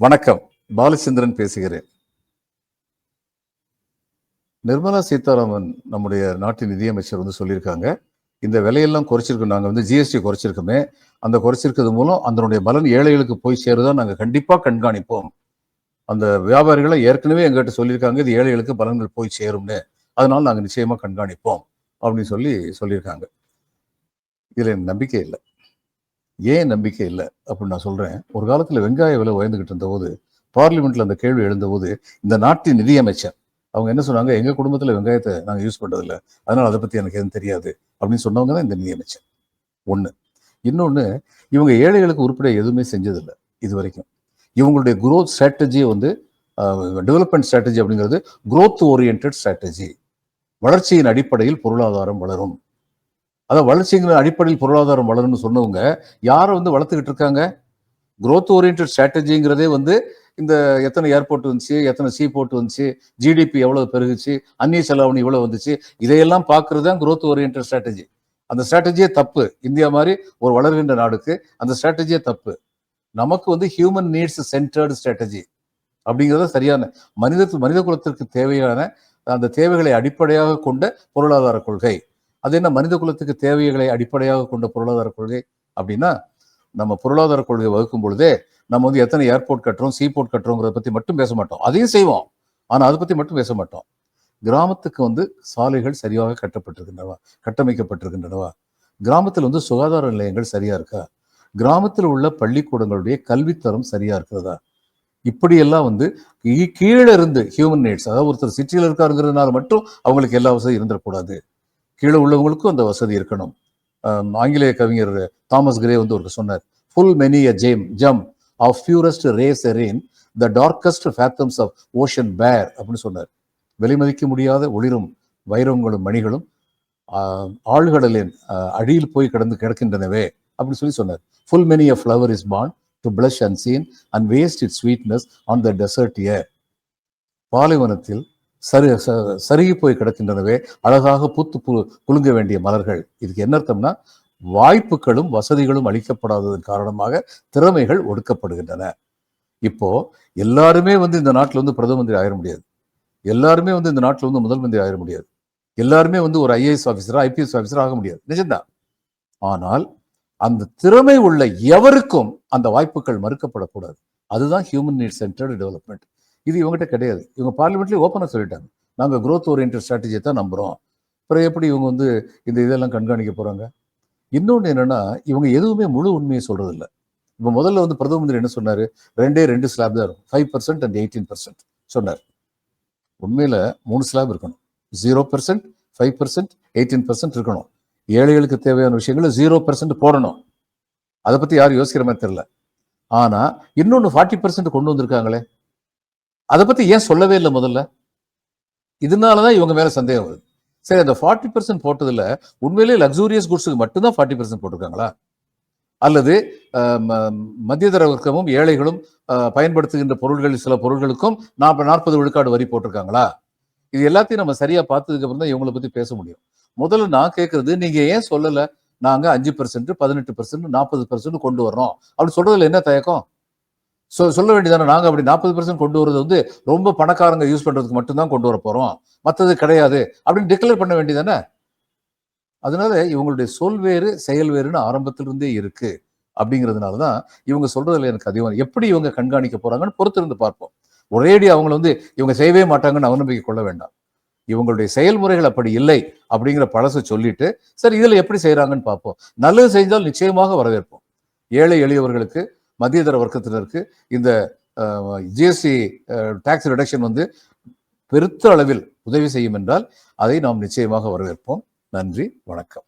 வணக்கம். பாலச்சந்திரன் பேசுகிறேன். நிர்மலா சீதாராமன் நம்முடைய நாட்டின் நிதியமைச்சர் வந்து சொல்லியிருக்காங்க. இந்த விலையெல்லாம் குறைச்சிருக்கோம் நாங்கள் வந்து ஜிஎஸ்டி குறைச்சிருக்கோமே. அந்த குறைச்சிருக்கிறது மூலம் அதனுடைய பலன் ஏழைகளுக்கு போய் சேருதான் நாங்கள் கண்டிப்பாக கண்காணிப்போம். அந்த வியாபாரிகளை ஏற்கனவே எங்ககிட்ட சொல்லியிருக்காங்க இது ஏழைகளுக்கு பலன்கள் போய் சேரும்னு. அதனால் நாங்கள் நிச்சயமாக கண்காணிப்போம். அப்படின்னு சொல்லி சொல்லியிருக்காங்க. இதில் எனக்கு நம்பிக்கை இல்லை. ஏன் நம்பிக்கை இல்லை அப்படின்னு நான் சொல்கிறேன் ஒரு காலத்தில் வெங்காய விலை உயர்ந்துக்கிட்டு இருந்தபோது பார்லிமெண்ட்டில் அந்த கேள்வி எழுந்தபோது இந்த நாட்டின் நிதியமைச்சர் அவங்க என்ன சொன்னாங்க? எங்கள் குடும்பத்தில் வெங்காயத்தை நாங்கள் யூஸ் பண்ணுறதில்ல அதனால் அதை பற்றி எனக்கு எதுவும் தெரியாது அப்படின்னு சொன்னவங்க தான் இந்த நிதியமைச்சர். ஒன்று இன்னொன்னு இவங்க ஏழைகளுக்கு உருப்படியா எதுவுமே செஞ்சதில்லை இது வரைக்கும் இவங்களுடைய குரோத் ஸ்ட்ராட்டஜியை வந்து டெவலப்மெண்ட் ஸ்ட்ராட்டஜி அப்படிங்கிறது குரோத் ஓரியன்ட் ஸ்ட்ராட்டஜி வளர்ச்சியின் அடிப்படையில் பொருளாதாரம் வளரும். அதான் வளர்ச்சிங்கிற அடிப்படையில் பொருளாதாரம் வளரும்னு சொன்னவங்க யாரை வந்து வளர்த்துக்கிட்டு இருக்காங்க? குரோத் ஓரியன்ட் ஸ்ட்ராட்டஜிங்கிறதே வந்து இந்த எத்தனை ஏர்போர்ட் வந்துச்சு எத்தனை சீ போர்ட் வந்துச்சு ஜிடிபி எவ்வளவு பெருகுச்சு அந்நிய செலவணி இவ்வளவு வந்துச்சு இதையெல்லாம் பார்க்கறது தான் குரோத் ஓரியன்ட் ஸ்ட்ராட்டஜி அந்த ஸ்ட்ராட்டஜியே தப்பு. இந்தியா மாதிரி ஒரு வளர்கின்ற நாடுக்கு அந்த ஸ்ட்ராட்டஜியே தப்பு. நமக்கு வந்து ஹியூமன் நீட்ஸ் சென்டர்டு ஸ்ட்ராட்டஜி அப்படிங்கிறது சரியான மனித மனித குலத்திற்கு தேவையான அந்த தேவைகளை அடிப்படையாக கொண்ட பொருளாதார கொள்கை. அது என்ன மனித குலத்துக்கு தேவைகளை அடிப்படையாக கொண்ட பொருளாதார கொள்கை அப்படின்னா நம்ம பொருளாதார கொள்கை வகுக்கும் பொழுதே நம்ம வந்து எத்தனை ஏர்போர்ட் கட்டுறோம் சீபோர்ட் கட்டுறோங்கிறத பற்றி மட்டும் பேச மாட்டோம். அதையும் செய்வோம். ஆனால் அதை பற்றி மட்டும் பேச மாட்டோம். கிராமத்துக்கு வந்து சாலைகள் சரியாக கட்டப்பட்டிருக்கின்றனவா? கட்டமைக்கப்பட்டிருக்கின்றனவா? கிராமத்தில் வந்து சுகாதார நிலையங்கள் சரியா இருக்கா? கிராமத்தில் உள்ள பள்ளிக்கூடங்களுடைய கல்வித்தரம் சரியா இருக்கிறதா? இப்படியெல்லாம் வந்து கீழே இருந்து ஹியூமன் நீட்ஸ் அதாவது ஒருத்தர் சிட்டியில் இருக்காருங்கிறதுனால மட்டும் அவங்களுக்கு எல்லா வசதியும் இருந்துடக்கூடாது. கீழே உள்ளவங்களுக்கும் அந்த வசதி இருக்கணும். ஆங்கிலேய கவிஞர் தாமஸ் கிரே வந்து ஒரு சொன்னார் full many a gem gem of purest ray serene the darkest fathoms of ocean bear அப்படின்னு சொன்னார். வெளிமதிக்க முடியாத ஒளிரும் வைரங்களும் மணிகளும் ஆழ்கடலின் அடியில் போய் கிடந்து கிடக்கின்றனவே அப்படின்னு சொல்லி சொன்னார். Full many a flower is born to blush and seen and waste it sweetness on the desert air பாலைவனத்தில் சரு ச- சருகி போய் கிடக்கின்றனவே அழகாக பூத்து பு குலுங்க வேண்டிய மலர்கள். இதுக்கு என்ன அர்த்தம்னா வாய்ப்புகளும் வசதிகளும் அளிக்கப்படாததன் காரணமாக திறமைகள் ஒடுக்கப்படுகின்றன. இப்போ எல்லாருமே வந்து இந்த நாட்டில் வந்து பிரதம மந்திரி ஆயிட முடியாது. எல்லாருமே வந்து இந்த நாட்டில் வந்து முதல் மந்திரி ஆயிட முடியாது. எல்லாருமே வந்து ஒரு ஐஏஎஸ் ஆஃபீஸரா ஐபிஎஸ் ஆஃபீஸரா ஆக முடியாது. நிஜம்தான். ஆனால் அந்த திறமை உள்ள எவருக்கும் அந்த வாய்ப்புகள் மறுக்கப்படக்கூடாது. அதுதான் ஹியூமன் நீட் சென்டர்டு டெவலப்மெண்ட் இது இவங்ககிட்ட கிடையாது. இவங்க பார்லிமெண்ட்லேயே ஓப்பனாக சொல்லிட்டாங்க. நாங்கள் க்ரோத் ஓரியன்ட் ஸ்ட்ராட்டஜியை தான் நம்புகிறோம் அப்புறம் எப்படி இவங்க வந்து இந்த இதெல்லாம் கண்காணிக்க போகிறாங்க இன்னொன்று என்னென்னா இவங்க எதுவுமே முழு உண்மையை சொல்கிறதில்ல இப்போ முதல்ல வந்து பிரதம மந்திரி என்ன சொன்னார்? ரெண்டே ரெண்டு ஸ்லாப் தான் இருக்கும். Five percent and eighteen percent சொன்னார். உண்மையில் மூணு ஸ்லாப் இருக்கணும். Zero percent five percent eighteen percent இருக்கணும். ஏழைகளுக்கு தேவையான விஷயங்களை ஜீரோ பர்சன்ட் போடணும். அதை பற்றி யாரும் யோசிக்கிற மாதிரி தெரில ஆனால் இன்னொன்று ஃபார்ட்டி பர்சன்ட் கொண்டு வந்திருக்காங்களே. அதை பற்றி ஏன் சொல்லவே இல்லை முதல்ல? இதனால தான் இவங்க மேலே சந்தேகம் வருது. சரி அந்த ஃபார்ட்டி பர்சன்ட் போட்டதில் உண்மையிலேயே லக்ஸூரியஸ் குட்ஸுக்கு மட்டும்தான் ஃபார்ட்டி பர்சன்ட் போட்டிருக்காங்களா? அல்லது மத்திய ம- மத்தியதர வர்க்கமும் ஏழைகளும் பயன்படுத்துகின்ற பொருள்கள் சில பொருட்களுக்கும் நாற்பது நாற்பது விழுக்காடு வரி போட்டிருக்காங்களா? இது எல்லாத்தையும் நம்ம சரியா பார்த்ததுக்கு அப்புறம் தான் இவங்களை பத்தி பேச முடியும். முதல்ல நான் கேட்கறது நீங்க ஏன் சொல்லல நாங்க அஞ்சு பர்சன்ட் பதினெட்டு பர்சன்ட் நாற்பது பர்சன்ட் கொண்டு வர்றோம்? அப்படி சொல்றதுல என்ன தயக்கம்? சொ சொல்ல வேண்டியதானே நாங்கள் அப்படி நாற்பது பர்சன்ட் கொண்டு வரது வந்து ரொம்ப பணக்காரங்க யூஸ் பண்ணுறதுக்கு மட்டும்தான் கொண்டு வர போகிறோம் மற்றது கிடையாது. அப்படின்னு டிக்ளேர் பண்ண வேண்டியதானே அதனால இவங்களுடைய சொல் வேறு செயல் வேறுன்னு ஆரம்பத்திலிருந்தே இருக்கு. அப்படிங்கிறதுனால தான் இவங்க சொல்றதுல எனக்கு அதிகம். எப்படி இவங்க கண்காணிக்க போறாங்கன்னு பொறுத்திருந்து பார்ப்போம். ஒரேடி அவங்கள வந்து இவங்க செய்யவே மாட்டாங்கன்னு அவநம்பிக்கை கொள்ள வேண்டாம். இவங்களுடைய செயல்முறைகள் அப்படி இல்லை அப்படிங்கிற பழசை சொல்லிட்டு சரி இதில் எப்படி செய்கிறாங்கன்னு பார்ப்போம். நல்லது செஞ்சால் நிச்சயமாக வரவேற்போம். ஏழை எளியவர்களுக்கு மத்தியதர வர்க்கத்தினருக்கு இந்த ஜிஎஸ்டி டாக்ஸ் ரிடக்ஷன் வந்து பெருத்த அளவில் உதவி செய்யும் என்றால் அதை நாம் நிச்சயமாக வரவேற்போம். நன்றி வணக்கம்.